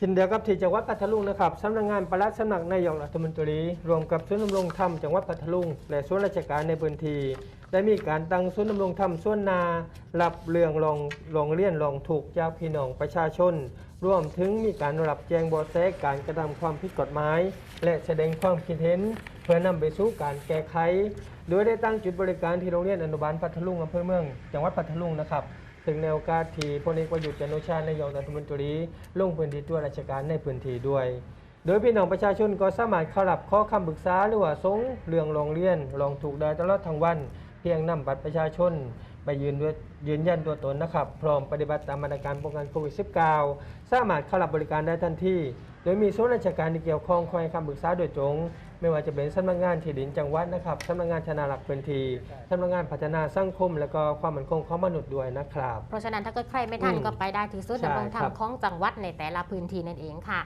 เช่นเดียวกับที่จังหวัดพัทลุงนะครับสำนักงานปลัดสำนักนายกรัฐมนตรีรวมกับศูนดำรงธรรมจังหวัดพัทลุงและส่วนราชการในพื้นที่ได้มีการตั้งศูนดำรงธรรมส่วนนารับเรื่องรองรองเรียนรองถูกจากพี่น้องประชาชนรวมถึงมีการรับแจ้งบาะแสการกระทำความผิดกฎหมาย และแสดงความคิดเห็น เพื่อนำไปสู่การแก้ไข โดยได้ตั้งจุดบริการที่โรงเรียนอนุบาลพัทลุงอำเภอเมือง จังหวัดพัทลุงนะครับ ถึงในโอกาสที่พลเอกประยุทธ์จันทร์โอชานายกรัฐมนตรี ลงพื้นที่ตัวราชการในพื้นที่ด้วย โดยพี่น้องประชาชนก็สามารถเข้ารับข้อคำปรึกษาหรือว่าสงเรื่องรองเรียนรองถูกได้ตลอดทั้งวัน เพียงนำบัตรประชาชนไปยืนด้วยยืนยันตัวตนนะครับ พร้อมปฏิบัติตามมาตรการป้องกันโควิด -19 สามารถเข้ารับบริการได้ทันที โดยมีส่วนราชการที่เกี่ยวข้องคอยให้คำปรึกษาโดยตรง ไม่ว่าจะเป็นสำนักงานที่ดินจังหวัดนะครับสำนักงานชนาหลักพื้นที่สำนักงานพัฒนาสังคม และก็ความมั่นคงของมนุษย์ด้วยนะครับ เพราะฉะนั้นถ้าเกิดใครไม่ทันอืมก็ไปได้ที่ศูนย์ใช่ดำรงธรรครัมบของจังหวัดในแต่ละพื้นที่นั่นเองค่ะ